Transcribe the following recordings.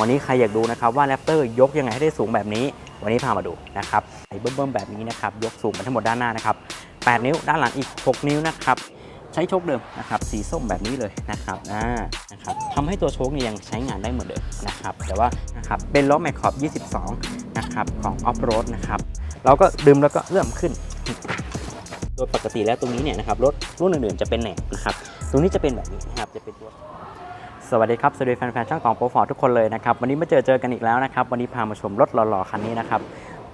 วันนี้ใครอยากดูนะครับว่าแรปเตอร์ยกยังไงให้ได้สูงแบบนี้ วันนี้พามาดูนะครับไอ้เบิ่มๆแบบนี้นะครับยกสูงมาทั้งหมดด้านหน้านะครับ8นิ้วด้านหลังอีก 6 นิ้วนะครับใช้โชคเดิมนะครับสีส้มแบบนี้เลยนะครับอ่านะครับทำให้ตัวโชคเนี่ยยังใช้งานได้เหมือนเดิมนะครับแต่ว่านะครับเป็นล้อแมคขอบ 22 นะครับของออฟโรดนะครับเราก็ดึมแล้วก็เลื่อมขึ้นโดยปกติแล้วตรงนี้เนี่ยนะครับรถรุ่นอื่นๆจะเป็นแหนบนะครับตรงนี้จะเป็นแบบนี้นะครับจะเป็นตัว สวัสดีครับ สวัสดีแฟนๆ ช่างของโปรฟอร์ทุกคนเลยนะครับ วันนี้มาเจอเจอกันอีกแล้วนะครับ วันนี้พามาชมรถหล่อๆ คันนี้นะครับ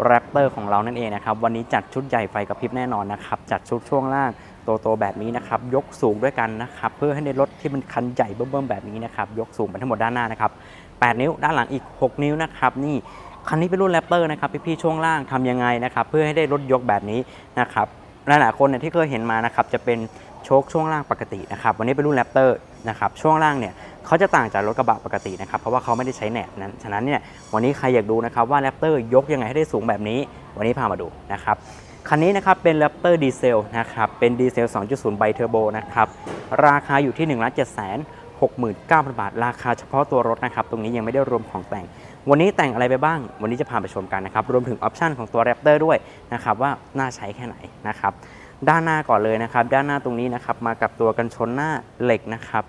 แรปเตอร์ของเรานั่นเองนะครับ วันนี้จัดชุดใหญ่ไฟกระพริบแน่นอนนะครับ จัดชุดช่วงล่างโตๆแบบนี้นะครับ ยกสูงด้วยกันนะครับ เพื่อให้ในรถที่มันคันใหญ่เบิ่มๆ แบบนี้นะครับ ยกสูงไปทั้งหมดด้านหน้านะครับ 8 นิ้ว ด้านหลังอีก 6 นิ้วนะครับ นี่คันนี้เป็นรุ่นแรปเตอร์นะครับ พี่ๆ ช่วงล่างทำยังไงนะครับ เพื่อให้ได้รถยกแบบนี้นะครับหลายๆคนเนี่ยที่เคยเห็นมานะครับจะเป็นโชคช่วงล่างปกตินะครับ วันนี้เป็นรุ่นแรปเตอร์ นะครับช่วงล่างเนี่ยเขาจะต่างจากรถกระบะปกตินะครับเพราะว่าเขาไม่ได้ใช้แหนบนั้นฉะนั้นเนี่ยวันนี้ใครอยากดูนะครับว่าแรปเตอร์ยกยังไงให้ได้สูงแบบนี้ วันนี้พามาดูนะครับคันนี้นะครับเป็นแรปเตอร์ดีเซลนะครับเป็นดีเซล 2.0 ไบเทอร์โบนะครับราคาอยู่ที่ 1 7 6 9 0 0 0 บาท ราคาเฉพาะตัวรถนะครับตรงนี้ยังไม่ได้รวมของแต่ง วันนี้แต่งอะไรไปบ้าง วันนี้จะพาไปชมกันนะครับรวมถึงออปชันของตัวแรปเตอร์ด้วยนะครับว่าน่าใช้แค่ไหนนะครับ ด้านหน้าก่อนเลยนะครับ ด้านหน้าตรงนี้นะครับมากับตัวกันชนหน้าเหล็กนะครับ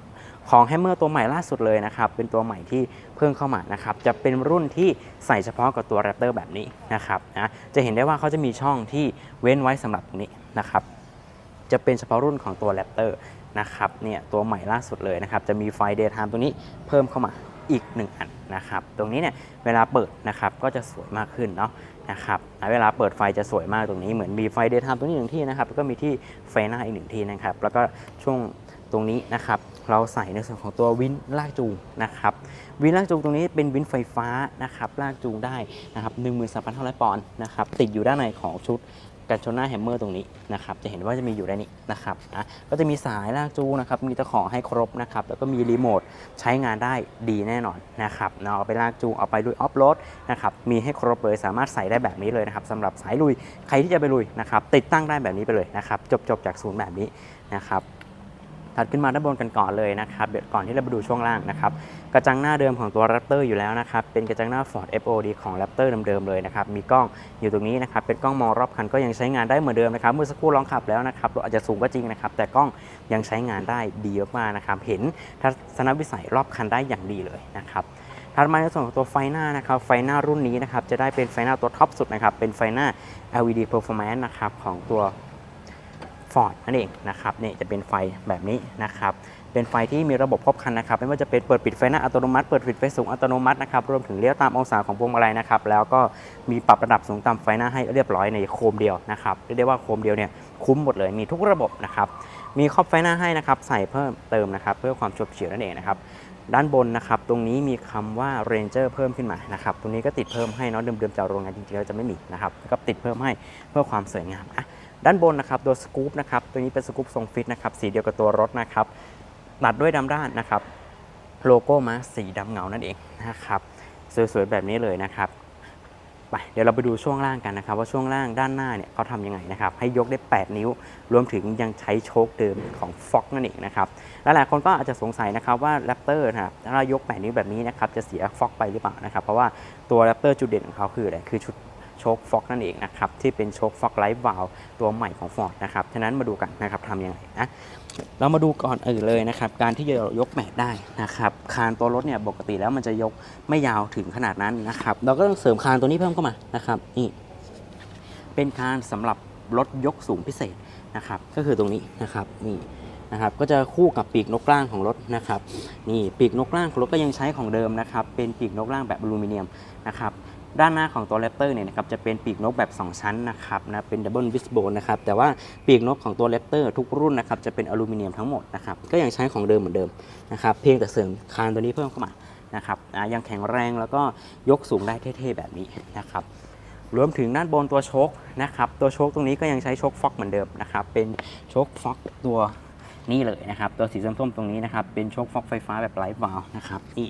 ของแฮมเมอร์ตัวใหม่ล่าสุดเลยนะครับ เป็นตัวใหม่ที่เพิ่งเข้ามานะครับ จะเป็นรุ่นที่ใส่เฉพาะกับตัวแรปเตอร์แบบนี้นะครับนะจะเห็นได้ว่าเขาจะมีช่องที่เว้นไว้สำหรับตรงนี้นะครับ จะเป็นเฉพาะรุ่นของตัวแรปเตอร์นะครับเนี่ยตัวใหม่ล่าสุดเลยนะครับ จะมีไฟเดย์ไทม์ตรงนี้เพิ่มเข้ามา อีก 1 อันนะครับ ตรงนี้เนี่ยเวลาเปิดนะครับก็จะสวยมากขึ้นเนาะนะครับเวลาเปิดไฟจะสวยมากตรงนี้เหมือนมีไฟเดย์ไทม์ตรงนี้หนึ่งที่นะครับแล้วก็มีที่ไฟหน้าอีกหนึ่งที่นะครับ แล้วก็ช่วงตรงนี้นะครับเราใส่ในส่วนของตัววินลากจูงนะครับวินลากจูงตรงนี้เป็นวินไฟฟ้านะครับลากจูงได้นะครับ13,500ปอนด์นะครับติดอยู่ด้านในของชุด กันชนหน้าแฮมเมอร์ตรงนี้นะครับจะเห็นว่าจะมีอยู่ได้นี่นะครับนะก็จะมีสายลากจูงนะครับมีตะขอให้ครบนะครับแล้วก็มีรีโมทใช้งานได้ดีแน่นอนนะครับเนาะเอาไปลากจูงเอาไปลุยออฟโรดนะครับมีให้ครบเลยสามารถใส่ได้แบบนี้เลยนะครับสำหรับสายลุยใครที่จะไปลุยนะครับติดตั้งได้แบบนี้ไปเลยนะครับจบจบจากศูนย์แบบนี้นะครับ ถัดขึ้นมาด้านบนกันก่อนเลยนะครับเดี๋ยวก่อนที่เราไปดูช่วงล่างนะครับกระจังหน้าเดิมของตัว Raptor อยู่แล้วนะครับเป็นกระจังหน้า Ford FOD ของ Raptor เดิมๆเลยนะครับมีกล้องอยู่ตรงนี้นะครับเป็นกล้องมองรอบคันก็ยังใช้งานได้เหมือนเดิมนะครับเมื่อสักครู่ลองขับแล้วนะครับรถอาจจะสูงก็จริงนะครับแต่กล้องยังใช้งานได้ดีมากๆนะครับเห็นทัศนวิสัยรอบคันได้อย่างดีเลยนะครับถัดมาในส่วนของตัวไฟหน้านะครับไฟหน้ารุ่นนี้นะครับจะได้เป็นไฟหน้าตัวท็อปสุดนะครับเป็นไฟหน้า LED Performance นะครับของตัว Ford นั่นเองนะครับนี่จะเป็นไฟแบบนี้นะครับเป็นไฟที่มีระบบครบคันนะครับไม่ว่าจะเป็นเปิดปิดไฟหน้าอัตโนมัติเปิดปิดไฟสูงอัตโนมัตินะครับรวมถึงเลี้ยวตามองศาของพวงมาลัยนะครับแล้วก็มีปรับระดับสูงต่ำไฟหน้าให้เรียบร้อยในโคมเดียวนะครับเรียกได้ว่าโคมเดียวเนี่ยคุ้มหมดเลยมีทุกระบบนะครับมีครอบไฟหน้าให้นะครับใส่เพิ่มเติมนะครับเพื่อความฉบเฉียวนั่นเองนะครับด้านบนนะครับตรงนี้มีคำว่า Ranger เพิ่มขึ้นมานะครับตรงนี้ก็ติดเพิ่มให้เนาะเดิมๆจากโรงงานจริงๆแล้วจะไม่มีนะครับก็ติดเพิ่มให้เพื่อความสวยงามอะ ด้านบนนะครับตัวสกู๊ปนะครับตัวนี้เป็นสกู๊ปทรงฟิตนะครับสีเดียวกับตัวรถนะครับตัดด้วยดำด้านนะครับโลโก้มาสีดำเงานั่นเองนะครับสวยๆแบบนี้เลยนะครับไปเดี๋ยวเราไปดูช่วงล่างกันนะครับ ว่าช่วงล่างด้านหน้าเนี่ยเขาทำยังไงนะครับ ให้ยกได้ 8 นิ้ว รวมถึงยังใช้โชคเดิมของ Fox นั่นเองนะครับลหลายคนก็อาจจะสงสัยนะครับว่า Raptor นะครับถ้าเรายก 8 นิ้วแบบนี้นะครับจะเสีย Fox ไปหรือเปล่านะครับ เพราะว่าตัว Raptor จุดเด่นของเขาคืออะไรคือชุด โชคฟ็อกนั่นเองนะครับที่เป็นโชคฟ็อกไลท์วาลตัวใหม่ของ Ford นะครับฉะนั้นมาดูกันนะครับทำยังไงนะเรามาดูก่อนอื่นเลยนะครับ การที่จะยกแบกได้นะครับ คานตัวรถเนี่ยปกติแล้วมันจะยกไม่ยาวถึงขนาดนั้นนะครับ เราก็ต้องเสริมคานตัวนี้เพิ่มเข้ามานะครับนี่เป็นคานสำหรับรถยกสูงพิเศษนะครับ ก็คือตรงนี้นะครับนี่นะครับ ก็จะคู่กับปีกนกกล้างของรถนะครับ นี่ปีกนกกล้างของรถก็ยังใช้ของเดิมนะครับ เป็นปีกนกกล้างแบบอลูมิเนียมนะครับ ด้านหน้าของตัวแรปเตอร์เนี่ยนะครับจะเป็นปีกนกแบบ 2 ชั้นนะครับนะเป็นดับเบิลวิสโบนนะครับแต่ว่าปีกนกของตัวแรปเตอร์ทุกรุ่นนะครับจะเป็นอลูมิเนียมทั้งหมดนะครับก็ยังใช้ของเดิมเหมือนเดิมนะครับเพียงแต่เสริมคานตัวนี้เพิ่มเข้ามานะครับยังแข็งแรงแล้วก็ยกสูงได้เท่ๆแบบนี้นะครับรวมถึงด้านบนตัวโชคนะครับตัวโชคตรงนี้ก็ยังใช้โชคฟ็อกเหมือนเดิมนะครับเป็นโชคฟ็อกตัวนี้เลยนะครับตัวสีส้มๆตรงนี้นะครับเป็นโชคฟ็อกไฟฟ้าแบบไร้วาล์วนะครับนี่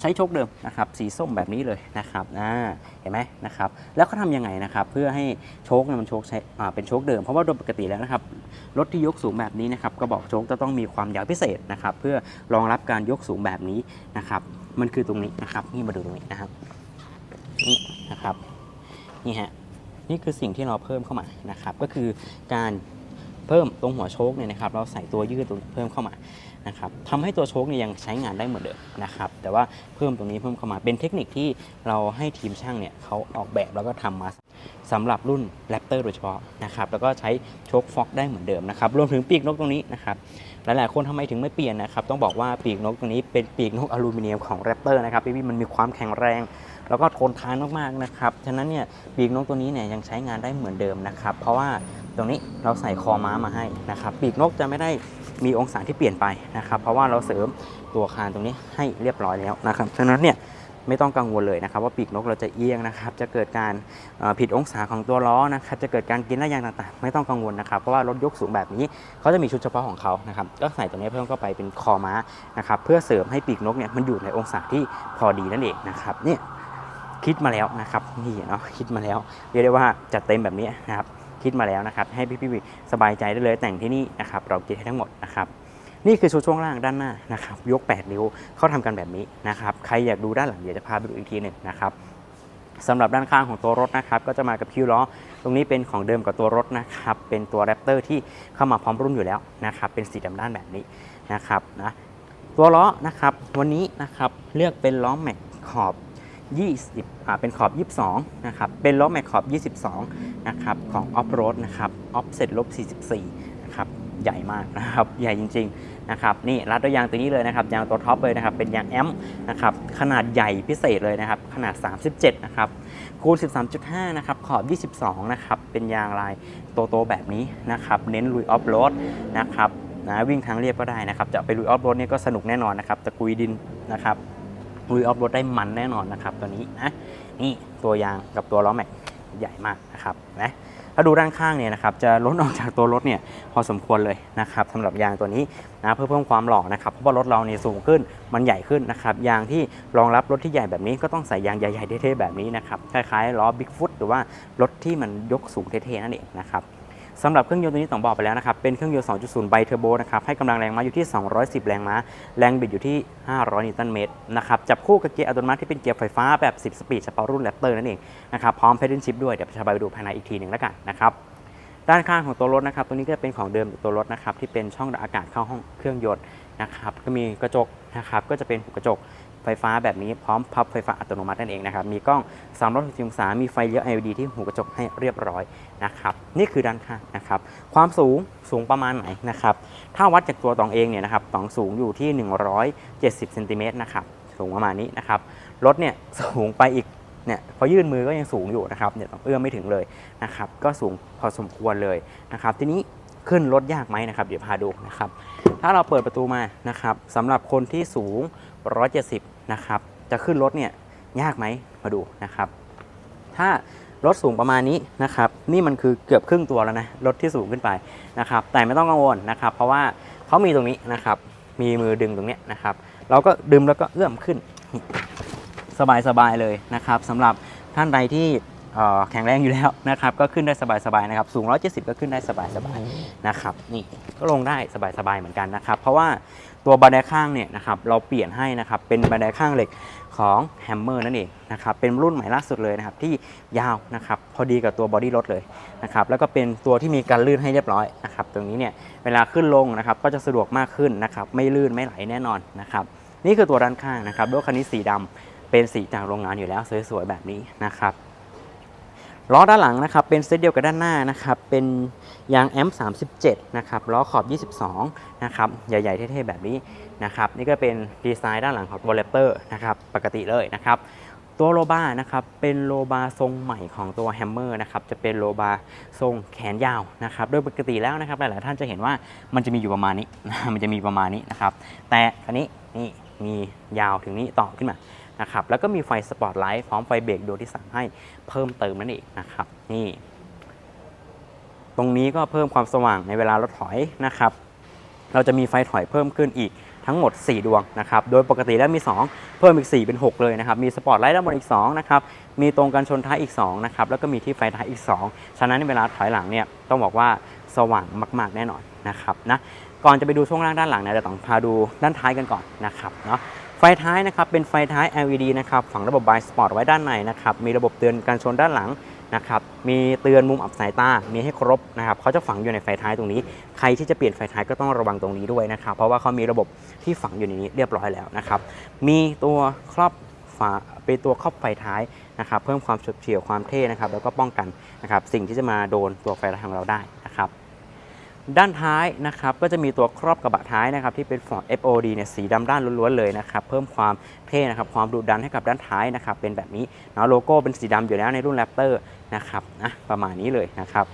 ใช้โชคเดิมนะครับสีส้มแบบนี้เลยนะครับอ่าเห็นไหมนะครับแล้วเขาทำยังไงนะครับเพื่อให้โชคเนี่ยมันโชคใช้อ่าเป็นโชคเดิมเพราะว่าโดยปกติแล้วนะครับรถที่ยกสูงแบบนี้นะครับกระบอกโชคจะต้องมีความยาวพิเศษนะครับเพื่อรองรับการยกสูงแบบนี้นะครับมันคือตรงนี้นะครับนี่มาดูตรงนี้นะครับนี่นะครับนี่ฮะนี่คือสิ่งที่เราเพิ่มเข้ามานะครับก็คือการเพิ่มตรงหัวโชคเนี่ยนะครับเราใส่ตัวยืดตรงเพิ่มเข้ามา นะครับทำให้ตัวโชคเนี่ยยังใช้งานได้เหมือนเดิมนะครับแต่ว่าเพิ่มตรงนี้เพิ่มเข้ามาเป็นเทคนิคที่เราให้ทีมช่างเนี่ยเขาออกแบบแล้วก็ทำมาสำหรับรุ่นแรปเตอร์โดยเฉพาะนะครับแล้วก็ใช้โชคฟอกได้เหมือนเดิมนะครับรวมถึงปีกนกตรงนี้นะครับหลายๆคนทำไมถึงไม่เปลี่ยนนะครับต้องบอกว่าปีกนกตรงนี้เป็นปีกนกอลูมิเนียมของแรปเตอร์นะครับพี่ๆมันมีความแข็งแรง แล้วก็ทนทานมากๆนะครับ ฉะนั้นเนี่ยปีกนกตัวนี้เนี่ยยังใช้งานได้เหมือนเดิมนะครับ เพราะว่าตรงนี้เราใส่คอม้ามาให้นะครับ ปีกนกจะไม่ได้มีองศาที่เปลี่ยนไปนะครับ เพราะว่าเราเสริมตัวคานตรงนี้ให้เรียบร้อยแล้วนะครับ ฉะนั้นเนี่ยไม่ต้องกังวลเลยนะครับว่าปีกนกเราจะเอียงนะครับ จะเกิดการผิดองศาของตัวล้อนะครับ จะเกิดการกินระยางต่างๆ ไม่ต้องกังวลนะครับเพราะว่ารถยกสูงแบบนี้เขาจะมีชุดเฉพาะของเขานะครับก็ใส่ตัวนี้เพิ่มเข้าไปเป็นคอม้านะครับเพื่อเสริมให้ปีกนกเนี่ยมันอยู่ในองศาที่พอดีนั่นเองนะครับเนี่ย คิดมาแล้วนะครับนี่เนาะคิดมาแล้วเรียกได้ว่าจัดเต็มแบบนี้นะครับคิดมาแล้วนะครับ ให้พี่พี่ๆสบายใจได้เลยแต่งที่นี่นะครับเราคิดให้ทั้งหมดนะครับนี่คือชุดช่วงล่างด้านหน้านะครับยก 8 นิ้วเขาทำกันแบบนี้นะครับใครอยากดูด้านหลังเดี๋ยวจะพาไปดูอีกทีหนึ่งนะครับสำหรับด้านข้างของตัวรถนะครับก็จะมากับคิ้วล้อ ตรงนี้เป็นของเดิมกับตัวรถนะครับเป็นตัวแรปเตอร์ที่เข้ามาพร้อมรุ่นอยู่แล้วนะครับเป็นสีดำด้านแบบนี้นะครับนะตัวล้อนะครับวันนี้นะครับเลือกเป็นล้อแม็กขอบ 20อ่าเป็นขอบ 22 นะครับ เป็นล้อแม็กขอบ 22 นะครับ ของออฟโรดนะครับออฟเซ็ตลบ 44 นะครับ ใหญ่มากนะครับ ใหญ่จริง ๆ นะครับ นี่รัดด้วยยางตัวนี้เลยนะครับ ยางตัวท็อปเลยนะครับ เป็นยางแอมนะครับ ขนาดใหญ่พิเศษเลยนะครับ ขนาด 37 นะครับคูณ 13.5 นะครับ ขอบ 22 นะครับ เป็นยางลายโตๆแบบนี้นะครับ เน้นลุยออฟโรดนะครับนะวิ่งทางเรียบก็ได้นะครับ จะไปลุยออฟโรดเนี่ยก็สนุกแน่นอนนะครับ จะกุยดินนะครับ ลุยออฟโรดได้มันแน่นอนนะครับตัวนี้นะนี่ตัวยางกับตัวล้อแม็กใหญ่มากนะครับนะถ้าดูด้านข้างเนี่ยนะครับจะล้นออกจากตัวรถเนี่ยพอสมควรเลยนะครับสำหรับยางตัวนี้นะเพื่อเพิ่มความหล่อนะครับเพราะว่ารถเราเนี่ยสูงขึ้นมันใหญ่ขึ้นนะครับยางที่รองรับรถที่ใหญ่แบบนี้ก็ต้องใส่ยางใหญ่ๆเท่ๆแบบนี้นะครับคล้ายๆล้อบิ๊กฟุตหรือว่ารถที่มันยกสูงเท่ๆนั่นเองนะครับ สำหรับเครื่องยนต์ตัวนี้ต้องบอกไปแล้วนะครับ เป็นเครื่องยนต์ 2.0 ไบเทอร์โบนะครับ ให้กำลังแรงม้าอยู่ที่ 210 แรงม้า แรงบิดอยู่ที่ 500 นิวตันเมตรนะครับ จับคู่กับเกียร์อัตโนมัติที่เป็นเกียร์ไฟฟ้าแบบ 10 สปีดเฉพาะรุ่นแรปเตอร์นั่นเองนะครับ พร้อมเพด l ชิ p ด้วย เดี๋ยวจะไปดูภายในอีกทีหนึ่งแล้วกันนะครับ ด้านข้างของตัวรถนะครับ ตัวนี้ก็จะเป็นของเดิมตัวรถนะครับ ที่เป็นช่องระบายอากาศเข้าห้องเครื่องยนต์นะครับ ก็มีกระจกนะครับ ก็จะเป็นหูกระจก ฟฟ้าแบบนี้พร้อมพับไฟฟ้าอัตโนมัตินั่นเองนะครับ มีกล้อง 360 องศา มีไฟเลี้ยว LED ที่หูกระจกให้เรียบร้อยนะครับ นี่คือด้านข้างนะครับ ความสูงสูงประมาณไหนนะครับ ถ้าวัดจากตัวตองเองเนี่ยนะครับตองสูงอยู่ที่ 170เซนติเมตรนะครับ สูงประมาณนี้นะครับ รถเนี่ยสูงไปอีกเนี่ยพอยื่นมือก็ยังสูงอยู่นะครับเนี่ยต้องเอื้อมไม่ถึงเลยนะครับ ก็สูงพอสมควรเลยนะครับ ทีนี้ขึ้นรถยากไหมนะครับ เดี๋ยวพาดูนะครับ ถ้าเราเปิดประตูมานะครับสำหรับคนที่สูง 170 นะครับ จะขึ้นรถเนี่ยยากไหมมาดูนะครับ ถ้ารถสูงประมาณนี้นะครับ นี่มันคือเกือบครึ่งตัวแล้วนะรถที่สูงขึ้นไปนะครับ แต่ไม่ต้องกังวลนะครับ เพราะว่าเขามีตรงนี้นะครับ มีมือดึงตรงนี้นะครับ เราก็ดึงแล้วก็เอื้อมขึ้น สบายๆเลยนะครับสำหรับท่านใดที่ แข็งแรงอยู่แล้วนะครับ ก็ขึ้นได้สบายๆนะครับ สูง 170 ก็ขึ้นได้สบายๆนะครับ นี่ก็ลงได้สบายๆเหมือนกันนะครับ เพราะว่าตัวบันไดข้างเนี่ยนะครับ เราเปลี่ยนให้นะครับ เป็นบันไดข้างเหล็กของแฮมเมอร์นั่นเองนะครับ เป็นรุ่นใหม่ล่าสุดเลยนะครับ ที่ยาวนะครับ พอดีกับตัวบอดี้รถเลยนะครับ แล้วก็เป็นตัวที่มีการลื่นให้เรียบร้อยนะครับ ตรงนี้เนี่ย เวลาขึ้นลงนะครับ ก็จะสะดวกมากขึ้นนะครับ ไม่ลื่นไม่ไหลแน่นอนนะครับ นี่คือตัวด้านข้างนะครับรถคันนี้สีดำเป็นสีจากโรงงานอยู่แล้วสวยๆแบบนี้นะครับ ล้อด้านหลังนะครับเป็นเซตเดียวกับด้านหน้านะครับเป็นยางแอม37นะครับล้อขอบ 22นะครับใหญ่ๆเท่ๆแบบนี้นะครับนี่ก็เป็นดีไซน์ด้านหลังของวอลเลปเตอร์นะครับปกติเลยนะครับตัวโลบานะครับเป็นโลบาทรงใหม่ของตัวแฮมเมอร์นะครับจะเป็นโลบาทรงแขนยาวนะครับโดยปกติแล้วนะครับหลายๆท่านจะเห็นว่ามันจะมีอยู่ประมาณนี้มันจะมีประมาณนี้นะครับแต่อันนี้นี่มียาวถึงนี้ต่อขึ้นมา นะครับแล้วก็มีไฟสปอตไลท์พร้อมไฟเบรกโดยที่สั่งให้เพิ่มเติมนั่นเองนะครับนี่ตรงนี้ก็เพิ่มความสว่างในเวลาเรถถอยนะครับ เราจะมีไฟถอยเพิ่มขึ้นอีกทั้งหมด 4 ดวงนะครับ โดยปกติแล้วมี 2 เพิ่มอีก 4 เป็น 6 เลยนะครับ มีสปอตไลท์ด้านบนอีก 2 นะครับ มีตรงกันชนท้ายอีก 2 นะครับ แล้วก็มีที่ไฟท้ายอีก 2 ฉะนั้นเวลาถอยหลังเนี่ยต้องบอกว่าสว่างมากๆแน่นอนนะครับนะ ก่อนจะไปดูช่วงล่างด้านหลังเนี่ยเดี๋ยวต้องพาดูด้านท้ายกันก่อนนะครับเนาะ ไฟท้ายนะครับเป็นไฟท้าย LED นะครับฝังระบบ b ายสปอร์ตไว้ด้านในนะครับมีระบบเตือนการชนด้านหลังนะครับมีเตือนมุมอับสายตา มีให้ครบนะครับเขาจะฝังอยู่ในไฟท้ายตรงนี้ ใครที่จะเปลี่ยนไฟท้ายก็ต้องระวังตรงนี้ด้วยนะครับ เพราะว่าเขามีระบบที่ฝังอยู่ในนี้เรียบร้อยแล้วนะครับ มีตัวครอบฝาเป็นตัวครอบไฟท้ายนะครับ เพิ่มความเฉบเฉี่ยวความเท่นะครับ แล้วก็ป้องกันนะครับสิ่งที่จะมาโดนตัวไฟท้ายของเราได้ ด้านท้ายนะครับก็จะมีตัวครอบกระบะท้ายนะครับที่เป็น Ford FOD เนี่ยสีดำด้านล้วนๆเลยนะครับเพิ่มความเท่นะครับความดุดันให้กับด้านท้ายนะครับเป็นแบบนี้เนาะโลโก้เป็นสีดำอยู่แล้วในรุ่น Raptor นะครับนะประมาณนี้เลยนะครับ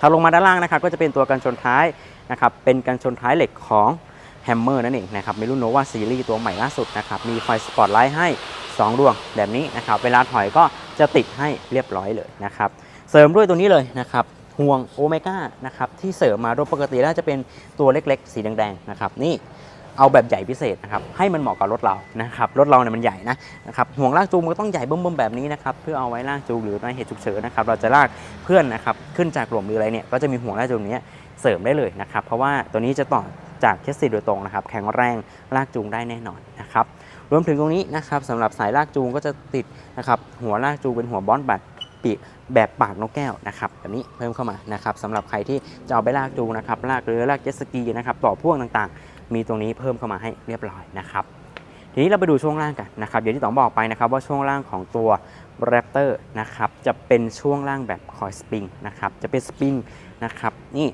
ถ้าลงมาด้านล่างนะครับก็จะเป็นตัวกันชนท้ายนะครับเป็นกันชนท้ายเหล็กของแฮมเมอร์นั่นเองนะครับในรุ่นโนวาซีรีส์ตัวใหม่ล่าสุดนะครับมีไฟสปอตไลท์ให้ 2 ดวงแบบนี้นะครับเวลาถอยก็จะติดให้เรียบร้อยเลยนะครับเสริมด้วยตัวนี้เลยนะครับ ห่วงโอเมก้านะครับที่เสริมมาโดยปกติแล้วจะเป็นตัวเล็กๆ สีแดงๆนะครับนี่เอาแบบใหญ่พิเศษนะครับให้มันเหมาะกับรถเรานะครับรถเราเนี่ยมันใหญ่นะนะครับห่วงลากจูงมันก็ต้องใหญ่เบิ่มๆแบบนี้นะครับเพื่อเอาไว้ลากจูงหรือในเหตุฉุกเฉินนะครับเราจะลากเพื่อนนะครับขึ้นจากหลุมหรืออะไรเนี่ยก็จะมีห่วงลากจูงเนี้ยเสริมได้เลยนะครับเพราะว่าตัวนี้จะต่อจากเคสซีโดยตรงนะครับแข็งแรงลากจูงได้แน่นอนนะครับรวมถึงตรงนี้นะครับสำหรับสายลากจูงก็จะติดนะครับหัวลากจูงเป็นหัวบอนบัต ปีกแบบปากนกแก้วนะครับแบบนี้เพิ่มเข้ามานะครับสำหรับใครที่จะเอาไปลากจูงนะครับลากเรือลากเจ็ตสกีนะครับต่อพ่วงต่างๆ มีตรงนี้เพิ่มเข้ามาให้เรียบร้อยนะครับทีนี้เราไปดูช่วงล่างกันนะครับอย่างที่ต๋องบอกไปนะครับว่าช่วงล่างของตัว Raptor นะครับจะเป็นช่วงล่างแบบคอยสปริงนะครับจะเป็นสปริงนะครับนี่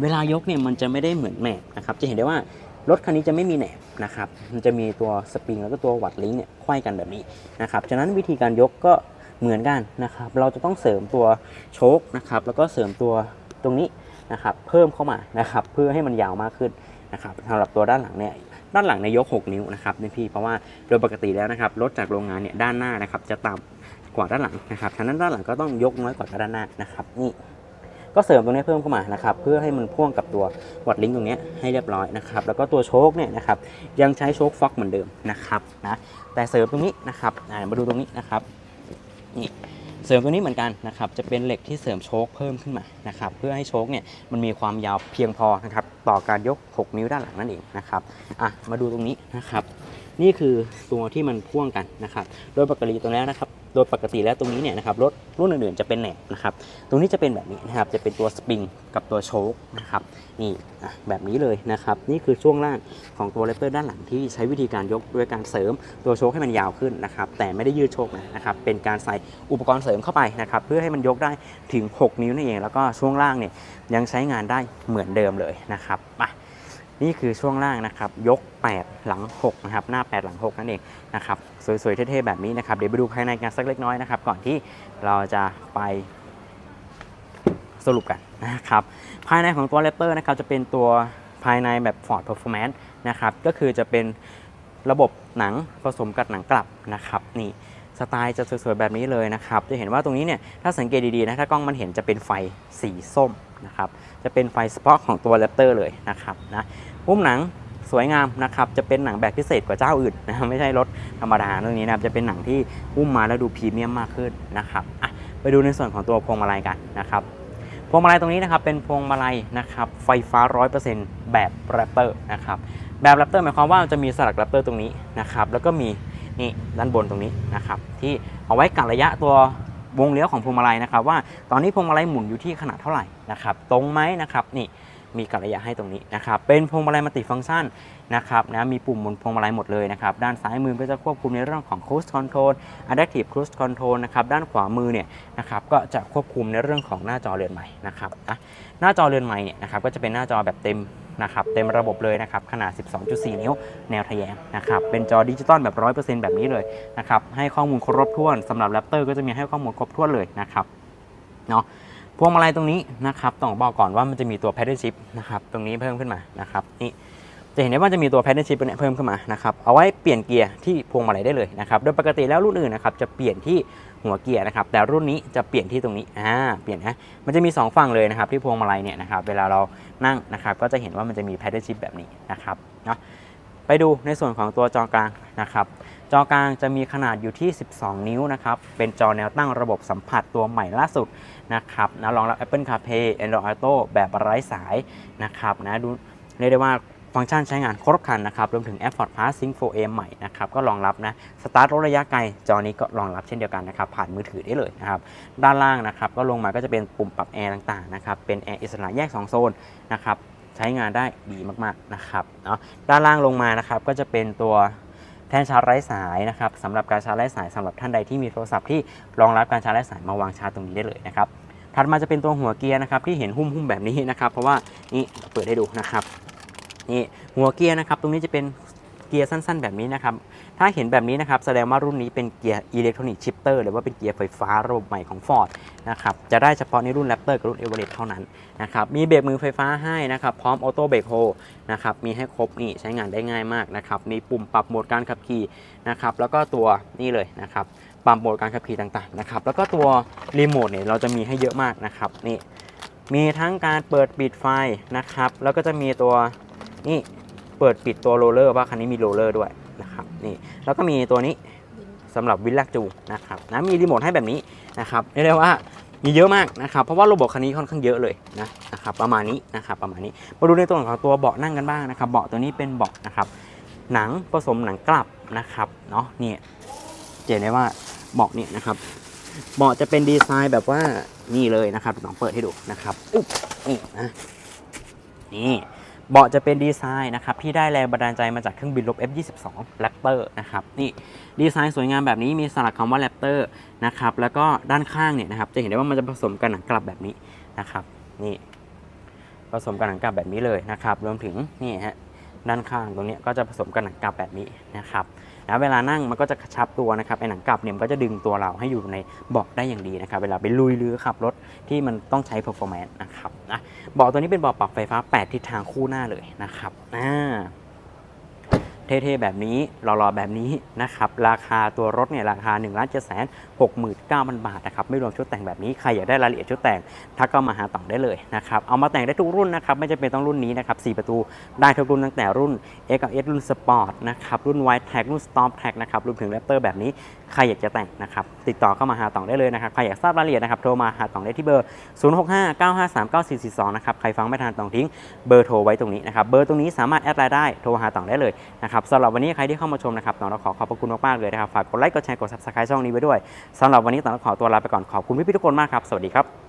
เวลายกเนี่ยมันจะไม่ได้เหมือนแหนบนะครับจะเห็นได้ว่ารถคันนี้จะไม่มีแหนบนะครับมันจะมีตัวสปริงแล้วก็ตัววัดลิงเนี่ยไขว้กันแบบนี้นะครับฉะนั้นวิธีการยกก็ เหมือนกันนะครับ เราจะต้องเสริมตัวโชคนะครับ แล้วก็เสริมตัวตรงนี้นะครับ เพิ่มเข้ามานะครับ เพื่อให้มันยาวมากขึ้นนะครับสำหรับตัวด้านหลังเนี่ยด้านหลังในยก 6 นิ้วนะครับนี่พี่เพราะว่าโดยปกติแล้วนะครับรถจากโรงงานเนี่ยด้านหน้านะครับจะต่ำกว่าด้านหลังนะครับฉะนั้นด้านหลังก็ต้องยกน้อยกว่าด้านหน้านะครับนี่ก็เสริมตรงนี้เพิ่มเข้ามานะครับเพื่อให้มันพ่วงกับตัววัดลิงก์ตรงนี้ให้เรียบร้อยนะครับแล้วก็ตัวโชคเนี่ยนะครับยังใช้โชคฟ็อกเหมือนเดิมนะครับนะแต่เสริมตรงนี้นะครับมาดูตรงนี้นะครับ นี่เสริมตัวนี้เหมือนกันนะครับจะเป็นเหล็กที่เสริมโชคเพิ่มขึ้นมานะครับเพื่อให้โชคเนี่ยมันมีความยาวเพียงพอนะครับต่อการยก 6 นิ้วด้านหลังนั่นเองนะครับอะมาดูตรงนี้นะครับ นี่คือตัวที่มันพ่วงกันนะครับ โดยปกติตรงนี้นะครับ ดยปกติแล้วตรงนี้เนี่ยนะครับรถรุ่นอื่นๆจะเป็นแหนบนะครับตรงนี้จะเป็นแบบนี้นะครับจะเป็นตัวสปริงกับตัวโชคนะครับนี่แบบนี้เลยนะครับนี่คือช่วงล่างของตัวเลเปอร์ด้านหลังที่ใช้วิธีการยกด้วยการเสริมตัวโชคให้มันยาวขึ้นนะครับแต่ไม่ได้ยืดโชคนะนะครับเป็นการใส่อุปกรณ์เสริมเข้าไปนะครับเพื่อให้มันยกได้ถึง 6 นิ้วนั่นเอง แล้วก็ช่วงล่างเนี่ยยังใช้งานได้เหมือนเดิมเลยนะครับไป นี่คือช่วงล่างนะครับยก 8 หลัง6นะครับหน้า 8 หลัง 6 นั่นเองนะครับสวยๆ เท่ๆ แบบนี้นะครับเดี๋ยวไปดูภายในกันสักเล็กน้อยนะครับก่อนที่เราจะไปสรุปกันนะครับภายในของตัว Raptor นะครับจะเป็นตัวภายในแบบ Ford Performance นะครับก็คือจะเป็นระบบหนังผสมกับหนังกลับนะครับนี่สไตล์จะสวยๆแบบนี้เลยนะครับ จะเห็นว่าตรงนี้เนี่ยถ้าสังเกตดีๆนะถ้ากล้องมันเห็นจะเป็นไฟสีส้มนะครับจะเป็นไฟสปอตของตัว Raptor เลยนะครับนะ มุมหนังสวยงามนะครับจะเป็นหนังแบบพิเศษกว่าเจ้าอื่นนะไม่ใช่รถธรรมดาตรงนี้นะครับจะเป็นหนังที่อุ้มมาแล้วดูพรีเมียมมากขึ้นนะครับอะไปดูในส่วนของตัวพวงมาลัยกันนะครับพวงมาลัยตรงนี้นะครับเป็นพวงมาลัยนะครับไฟฟ้า 100%แบบแรปเตอร์นะครับแบบแรปเตอร์หมายความว่าจะมีสลักแรปเตอร์ตรงนี้นะครับแล้วก็มีนี่ด้านบนตรงนี้นะครับที่เอาไว้กะระยะตัววงเลี้ยวของพวงมาลัยนะครับว่าตอนนี้พวงมาลัยหมุนอยู่ที่ขนาดเท่าไหร่นะครับตรงไหมนะครับนี่ มีกะระยะให้ตรงนี้นะครับเป็นพวงมาลัยมัลติฟังก์ชันนะครับนะมีปุ่มหมุนพวงมาลัยหมดเลยนะครับด้านซ้ายมือก็จะควบคุมในเรื่องของ cruise control adaptive cruise control นะครับด้านขวามือเนี่ยนะครับก็จะควบคุมในเรื่องของหน้าจอเรือนใหม่นะครับอะหน้าจอเรือนใหม่เนี่ยนะครับก็จะเป็นหน้าจอแบบเต็มนะครับเต็มระบบเลยนะครับขนาด 12.4 นิ้วแนวทะแยงนะครับเป็นจอดิจิตอลแบบ 100%แบบนี้เลยนะครับให้ข้อมูลครบถ้วนสำหรับ Raptor ก็จะมีให้ข้อมูลครบถ้วนเลยนะครับเนาะ พวงมาลัยตรงนี้นะครับต้องบอกก่อนว่ามันจะมีตัว Paddle Shift นะครับตรงนี้เพิ่มขึ้นมานะครับนี่จะเห็นได้ว่าจะมีตัว Paddle Shift เนี่ยเพิ่มขึ้นมานะครับเอาไว้เปลี่ยนเกียร์ที่พวงมาลัยได้เลยนะครับโดยปกติแล้วรุ่นอื่นนะครับจะเปลี่ยนที่หัวเกียร์นะครับแต่รุ่นนี้จะเปลี่ยนที่ตรงนี้อ่าเปลี่ยนนะมันจะมี 2 ฝั่งเลยนะครับที่พวงมาลัยเนี่ยนะครับเวลาเรานั่งนะครับก็จะเห็นว่ามันจะมี Paddle Shift แบบนี้นะครับเนาะไปดูในส่วนของตัวจอกลางนะครับ จอกลางจะมีขนาดอยู่ที่ 12 นิ้วนะครับ เป็นจอแนวตั้งระบบสัมผัสตัวใหม่ล่าสุดนะครับนะรองรับ Apple CarPlay Android Auto แบบไร้สายนะครับนะดูเรียกได้ว่าฟฟังก์ชันใช้งานครบครันนะครับ รวมถึง AirPods Plus Sync 4A ใหม่นะครับ ก็รองรับนะ สตาร์ทรถระยะไกล จอนี้ก็รองรับเช่นเดียวกันนะครับ ผ่านมือถือได้เลยนะครับ ด้านล่างนะครับ ก็ลงมาก็จะเป็นปุ่มปรับแอร์ต่างๆนะครับ เป็นแอร์อิสระแยก 2 โซนนะครับ ใช้งานได้ดีมากๆนะครับ เนาะ ด้านล่างลงมานะครับ ก็จะเป็นตัว แท่นชาร์จไร้สายนะครับสำหรับการชาร์จไร้สายสำหรับท่านใดที่มีโทรศัพท์ที่รองรับการชาร์จไร้สายมาวางชาร์จตรงนี้ได้เลยนะครับถัดมาจะเป็นตัวหัวเกียร์นะครับที่เห็นหุ้มๆแบบนี้นะครับ เพราะว่านี่เปิดให้ดูนะครับนี่หัวเกียร์นะครับตรงนี้จะเป็น เกียร์สั้น ๆ แบบนี้นะครับ ถ้าเห็นแบบนี้นะครับ แสดงว่ารุ่นนี้เป็นเกียร์อิเล็กทรอนิกส์ชิปเตอร์หรือว่าเป็นเกียร์ไฟฟ้าระบบใหม่ของ Ford นะครับ จะได้เฉพาะในรุ่น Raptor กับรุ่น Everest เท่านั้นนะครับ มีเบรกมือไฟฟ้าให้นะครับ พร้อมออโต้เบรกโฮนะครับ มีให้ครบนี่ใช้งานได้ง่ายมากนะครับ มีปุ่มปรับโหมดการขับขี่นะครับ แล้วก็ตัวนี่เลยนะครับปรับโหมดการขับขี่ต่างๆนะครับ แล้วก็ตัวรีโมทเนี่ยเราจะมีให้เยอะมากนะครับนี่มีทั้งการเปิดปิดไฟนะครับ แล้วก็จะมีตัวนี่ เปิดปิดตัวโรลเลอร์ว่าคันนี้มีโรลเลอร์ด้วยนะครับนี่แล้วก็มีตัวนี้สำหรับวินลักจูนะครับนะมีรีโมทให้แบบนี้นะครับเรียกได้ว่ามีเยอะมากนะครับ เพราะว่าระบบคันนี้ค่อนข้างเยอะเลยนะนะครับประมาณนี้นะครับประมาณนี้มาดูในตัวของตัวเบาะนั่งกันบ้างนะครับเบาะตัวนี้เป็นเบาะนะครับหนังผสมหนังกลับนะครับเนาะนี่เจนได้ว่าเบาะเนี่ยนะครับเบาะจะเป็นดีไซน์แบบว่านี่เลยนะครับลองเปิดให้ดูนะครับอุ๊บนี่นะนี่ เบาะจะเป็นดีไซน์นะครับที่ได้แรงบันดาลใจมาจากเครื่องบินรบ F22 Raptor นะครับนี่ดีไซน์สวยงามแบบนี้มีสลักคำว่า Raptor นะครับแล้วก็ด้านข้างเนี่ยนะครับจะเห็นได้ว่ามันจะผสมกันหนังกลับแบบนี้นะครับนี่ผสมกันหนังกลับแบบนี้เลยนะครับรวมถึงนี่ฮะด้านข้างตรงนี้ก็จะผสมกันหนังกลับแบบนี้นะครับ นะเวลานั่งมันก็จะกระชับตัวนะครับไอ้หนังกลับเนี่ยมันก็จะดึงตัวเราให้อยู่ในเบาะได้อย่างดีนะครับเวลาไปลุยหรือขับรถที่มันต้องใช้ performance นะครับนะเบาะตัวนี้เป็นเบาะปรับไฟฟ้า 8 ทิศทางคู่หน้าเลยนะครับอ่า เท่ๆแบบนี้หล่อๆแบบนี้นะครับราคาตัวรถเนี่ยราคา1 7 6 9 0 0 0บาทนะครับไม่รวมชุดแต่งแบบนี้ใครอยากได้รายละเอียดชุดแต่งทักก็มาหาต่องได้เลยนะครับเอามาแต่งได้ทุกรุ่นนะครับไม่จำเป็นต้องรุ่นนี้นะครับ4ประตูได้ทุกรุ่นตั้งแต่รุ่น X กับ S รุ่นสปอร์ตนะครับรุ่น White Tag รุ่น Storm Tag นะครับรวมถึง Raptor แบบนี้ ใครอยากจะแต่งนะครับติดต่อเข้ามาหาต่องได้เลยนะครับใครอยากทราบรายละเอียดนะครับโทรมาหาต่องได้ที่เบอร์ 0659539442 นะครับใครฟังไม่ทันต่องทิ้งเบอร์โทรไว้ตรงนี้นะครับเบอร์ตรงนี้สามารถแอดไลน์ได้โทรหาต่องได้เลยนะครับสำหรับวันนี้ใครที่เข้ามาชมนะครับต่องเราขอขอบพระคุณมากๆเลยนะครับฝากกดไลค์กดแชร์กดซับสไครต์ช่องนี้ไว้ด้วยสำหรับวันนี้ต่องเราขอตัวลาไปก่อนขอบคุณพี่ๆทุกคนมากครับสวัสดีครับ